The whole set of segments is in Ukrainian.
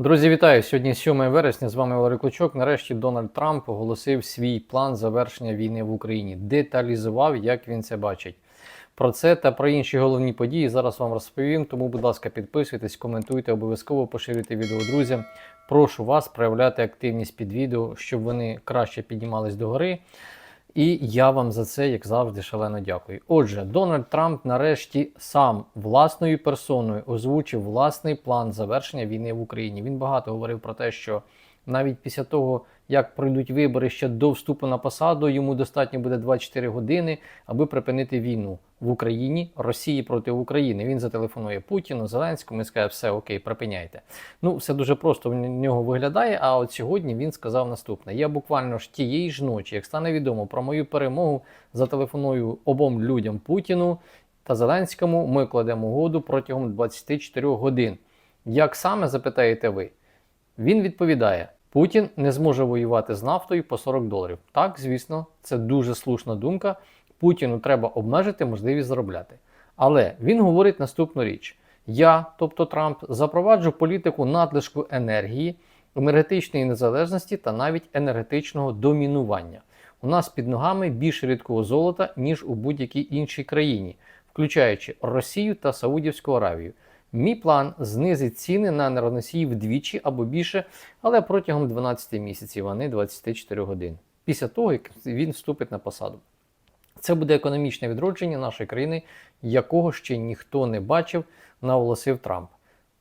Друзі, вітаю! Сьогодні 7 вересня. З вами Валерій Клочок. Нарешті Дональд Трамп оголосив свій план завершення війни в Україні. Деталізував, як він це бачить. Про це та про інші головні події зараз вам розповім. Тому, будь ласка, підписуйтесь, коментуйте, обов'язково поширюйте відео друзям. Прошу вас проявляти активність під відео, щоб вони краще піднімались догори. І я вам за це, як завжди, шалено дякую. Отже, Дональд Трамп нарешті сам власною персоною озвучив власний план завершення війни в Україні. Він багато говорив про те, що навіть після того, як пройдуть вибори ще до вступу на посаду, йому достатньо буде 24 години, аби припинити війну в Україні, Росії проти України. Він зателефонує Путіну, Зеленському і скаже, все окей, припиняйте. Ну, все дуже просто в нього виглядає. А от сьогодні він сказав наступне: я буквально ж тієї ж ночі, як стане відомо про мою перемогу, зателефоную обом людям Путіну та Зеленському. Ми кладемо угоду протягом 24 годин. Як саме запитаєте ви? Він відповідає: Путін не зможе воювати з нафтою по 40 доларів. Так, звісно, це дуже слушна думка. Путіну треба обмежити можливість заробляти. Але він говорить наступну річ: я, тобто Трамп, запроваджу політику надлишку енергії, енергетичної незалежності та навіть енергетичного домінування. У нас під ногами більше рідкого золота, ніж у будь-якій іншій країні, включаючи Росію та Саудівську Аравію. Мій план знизить ціни на енергоносії вдвічі або більше, але протягом 12 місяців, а не 24 годин. Після того, як він вступить на посаду. Це буде економічне відродження нашої країни, якого ще ніхто не бачив, наголосив Трамп.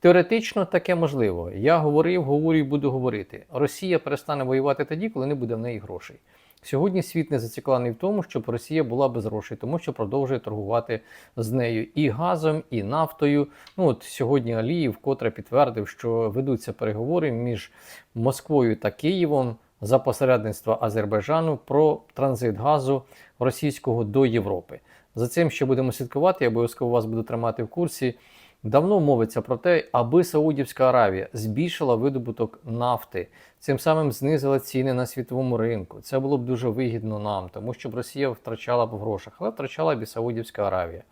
Теоретично таке можливо. Я говорив, говорю і буду говорити. Росія перестане воювати тоді, коли не буде в неї грошей. Сьогодні світ не зацікавлений в тому, щоб Росія була без грошей, тому що продовжує торгувати з нею і газом, і нафтою. Ну от сьогодні Аліїв вкотре підтвердив, що ведуться переговори між Москвою та Києвом за посередництва Азербайджану про транзит газу російського до Європи. За цим ще будемо слідкувати. Я обов'язково вас буду тримати в курсі. Давно мовиться про те, аби Саудівська Аравія збільшила видобуток нафти, цим самим знизила ціни на світовому ринку. Це було б дуже вигідно нам, тому що Росія втрачала б в грошах, але втрачала б і Саудівська Аравія.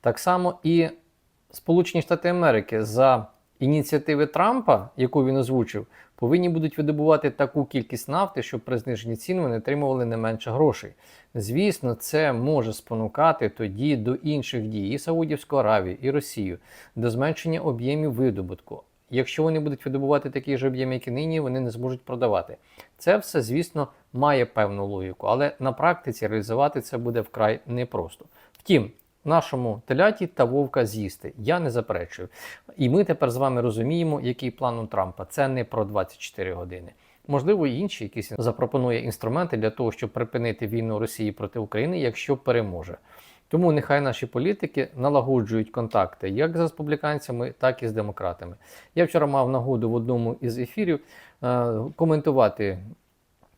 Так само і Сполучені Штати Америки за ініціативи Трампа, яку він озвучив, повинні будуть видобувати таку кількість нафти, щоб при зниженні цін вони отримували не менше грошей. Звісно, це може спонукати тоді до інших дій і Саудівську Аравію, і Росію, до зменшення об'ємів видобутку. Якщо вони будуть видобувати такі ж об'єми, як і нині, вони не зможуть продавати. Це все, звісно, має певну логіку, але на практиці реалізувати це буде вкрай непросто. Втім, нашому теляті та вовка з'їсти. Я не заперечую. І ми тепер з вами розуміємо, який план у Трампа. Це не про 24 години. Можливо, і інші якісь запропонує інструменти для того, щоб припинити війну Росії проти України, якщо переможе. Тому нехай наші політики налагоджують контакти як з республіканцями, так і з демократами. Я вчора мав нагоду в одному із ефірів е коментувати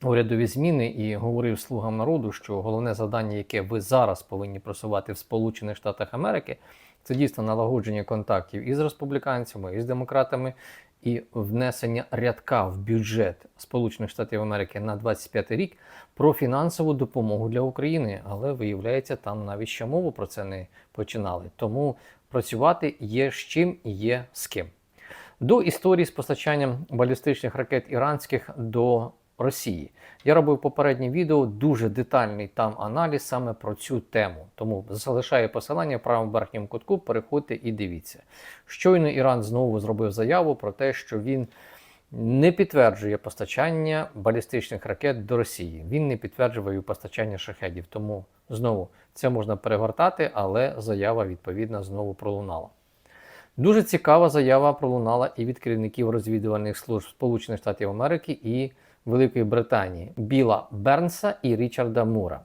урядові зміни і говорив слугам народу, що головне завдання, яке ви зараз повинні просувати в Сполучених Штатах Америки, це дійсно налагодження контактів із республіканцями, і з демократами, і внесення рядка в бюджет Сполучених Штатів Америки на 25 рік про фінансову допомогу для України. Але виявляється, там навіть ще мову про це не починали. Тому працювати є з чим і є з ким. До історії з постачанням балістичних ракет іранських до Росії. Я робив попереднє відео, дуже детальний там аналіз саме про цю тему. Тому залишаю посилання в правому верхньому кутку, переходьте і дивіться. Щойно Іран знову зробив заяву про те, що він не підтверджує постачання балістичних ракет до Росії. Він не підтверджує постачання шахедів. Тому знову це можна перегортати, але заява відповідно знову пролунала. Дуже цікава заява пролунала і від керівників розвідувальних служб Сполучених Штатів Америки і Великої Британії Біла Бернса і Річарда Мура.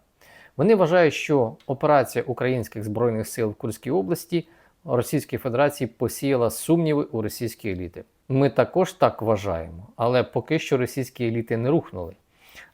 Вони вважають, що операція українських збройних сил в Курській області Російської Федерації посіяла сумніви у російській еліти. Ми також так вважаємо, але поки що російські еліти не рухнули.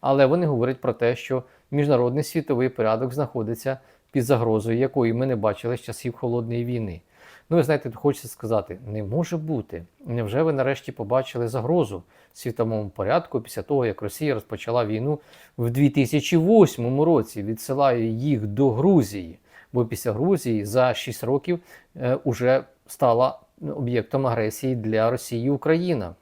Але вони говорять про те, що міжнародний світовий порядок знаходиться під загрозою, якої ми не бачили з часів холодної війни. Ну, ви знаєте, хочеться сказати, не може бути. Невже ви нарешті побачили загрозу світовому порядку після того, як Росія розпочала війну в 2008 році, відсилає їх до Грузії? Бо після Грузії за 6 років е, уже стала об'єктом агресії для Росії Україна.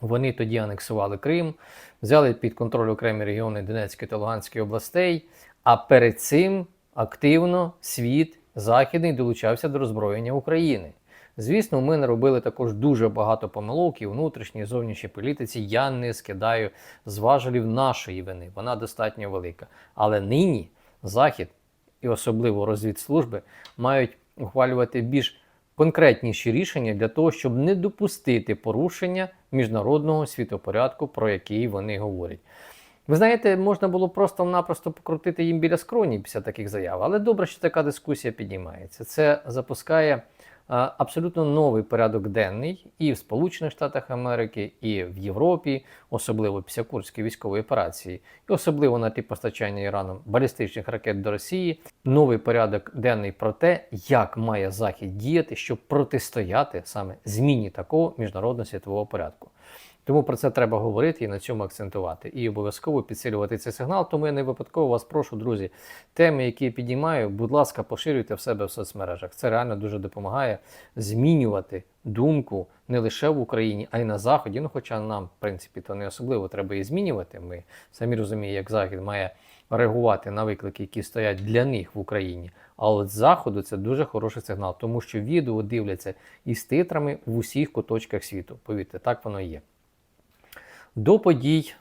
Вони тоді анексували Крим, взяли під контроль окремі регіони Донецької та Луганської областей. А перед цим активно світ західний долучався до роззброєння України. Звісно, ми наробили також дуже багато помилок і внутрішній і зовнішній політиці. Я не скидаю з важелів нашої вини. Вона достатньо велика. Але нині Захід і особливо розвідслужби мають ухвалювати більш конкретніші рішення для того, щоб не допустити порушення міжнародного світопорядку, про який вони говорять. Ви знаєте, можна було просто-напросто покрутити їм біля скроні після таких заяв, але добре, що така дискусія піднімається. Це запускає а, абсолютно новий порядок денний і в Сполучених Штатах Америки, і в Європі, особливо після Курської військової операції, і особливо на ті постачання Іраном балістичних ракет до Росії. Новий порядок денний про те, як має Захід діяти, щоб протистояти саме зміні такого міжнародного світового порядку. Тому про це треба говорити і на цьому акцентувати. І обов'язково підсилювати цей сигнал. Тому я не випадково вас прошу, друзі, теми, які я підіймаю, будь ласка, поширюйте в себе в соцмережах. Це реально дуже допомагає змінювати думку не лише в Україні, а й на Заході. Ну, хоча нам, в принципі, то не особливо треба її змінювати. Ми самі розуміємо, як Захід має реагувати на виклики, які стоять для них в Україні. А от з заходу це дуже хороший сигнал, тому що відео дивляться із титрами в усіх куточках світу. Повірте, так воно і є до подій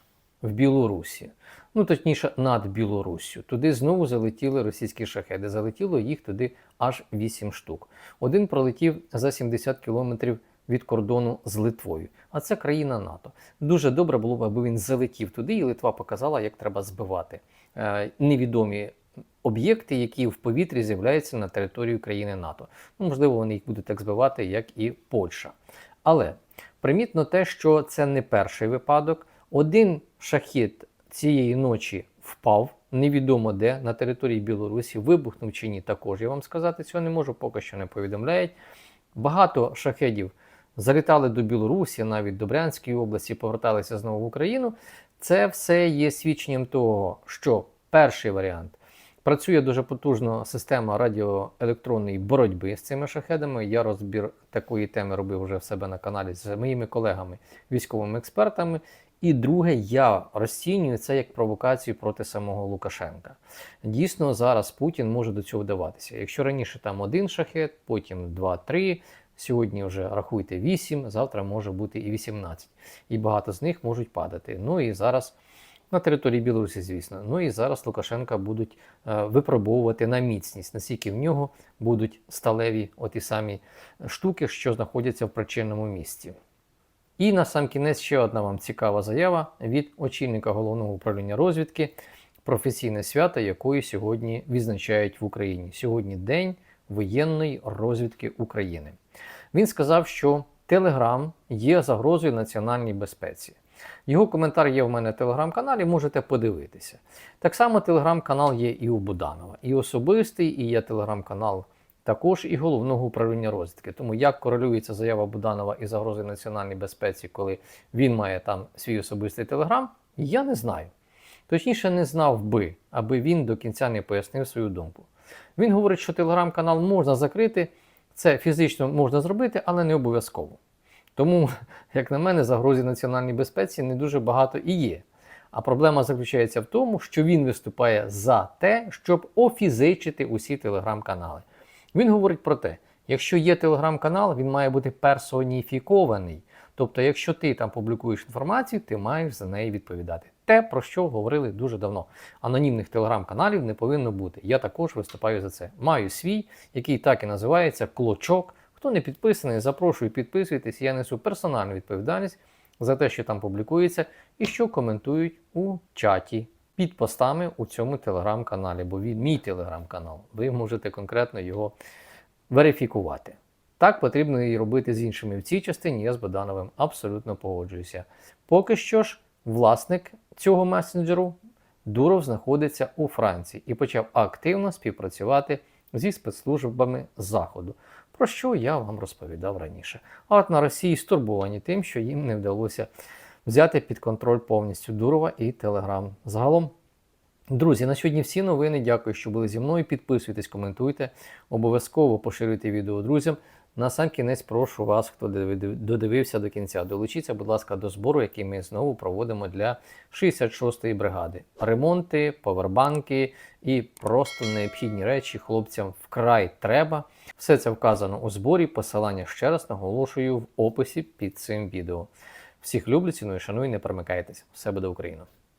в Білорусі. Ну, точніше, над Білоруссю. Туди знову залетіли російські шахеди. Залетіло їх туди аж 8 штук. Один пролетів за 70 кілометрів від кордону з Литвою. А це країна НАТО. Дуже добре було б, аби він залетів туди, і Литва показала, як треба збивати е, невідомі об'єкти, які в повітрі з'являються на території країни НАТО. Ну, можливо, вони їх будуть так збивати, як і Польща. Але Примітно те, що це не перший випадок. Один шахід цієї ночі впав, невідомо де, на території Білорусі, вибухнув чи ні, також я вам сказати цього не можу, поки що не повідомляють. Багато шахедів залітали до Білорусі, навіть до Брянської області, поверталися знову в Україну. Це все є свідченням того, що перший варіант Працює дуже потужно система радіоелектронної боротьби з цими шахедами. Я розбір такої теми робив вже в себе на каналі з моїми колегами, військовими експертами. І друге, я розцінюю це як провокацію проти самого Лукашенка. Дійсно, зараз Путін може до цього вдаватися. Якщо раніше там один шахет, потім два-три. Сьогодні вже рахуйте 8, завтра може бути і 18. І багато з них можуть падати. Ну і зараз на території Білорусі, звісно. Ну і зараз Лукашенка будуть е, випробовувати на міцність, наскільки в нього будуть сталеві оті самі штуки, що знаходяться в причинному місці. І на сам кінець ще одна вам цікава заява від очільника головного управління розвідки, професійне свято, якої сьогодні відзначають в Україні. Сьогодні День воєнної розвідки України. Він сказав, що Телеграм є загрозою національній безпеці. Його коментар є в мене в телеграм-каналі, можете подивитися. Так само телеграм-канал є і у Буданова, і особистий, і є телеграм-канал також і головного управління розвідки. Тому як корелюється заява Буданова і загрози національній безпеці, коли він має там свій особистий телеграм, я не знаю. Точніше, не знав би, аби він до кінця не пояснив свою думку. Він говорить, що телеграм-канал можна закрити, це фізично можна зробити, але не обов'язково. Тому, як на мене, загрозі національній безпеці не дуже багато і є. А проблема заключається в тому, що він виступає за те, щоб офізичити усі телеграм-канали. Він говорить про те, якщо є телеграм-канал, він має бути персоніфікований. Тобто, якщо ти там публікуєш інформацію, ти маєш за неї відповідати. Те, про що говорили дуже давно. Анонімних телеграм-каналів не повинно бути. Я також виступаю за це. Маю свій, який так і називається клочок. Хто не підписаний, запрошую підписуйтесь. Я несу персональну відповідальність за те, що там публікується, і що коментують у чаті під постами у цьому телеграм-каналі, бо він мій телеграм-канал. Ви можете конкретно його верифікувати. Так потрібно і робити з іншими в цій частині. Я з Богдановим абсолютно погоджуюся. Поки що ж, власник цього месенджеру Дуров знаходиться у Франції і почав активно співпрацювати зі спецслужбами Заходу про що я вам розповідав раніше. А от на Росії стурбовані тим, що їм не вдалося взяти під контроль повністю Дурова і Телеграм. Загалом, друзі, на сьогодні всі новини. Дякую, що були зі мною. Підписуйтесь, коментуйте, обов'язково поширюйте відео друзям. На сам кінець прошу вас, хто додивився до кінця, долучіться, будь ласка, до збору, який ми знову проводимо для 66-ї бригади. Ремонти, повербанки і просто необхідні речі хлопцям вкрай треба. Все це вказано у зборі. Посилання ще раз наголошую в описі під цим відео. Всіх люблю, ціную, шаную, не перемикайтесь. Все буде Україна!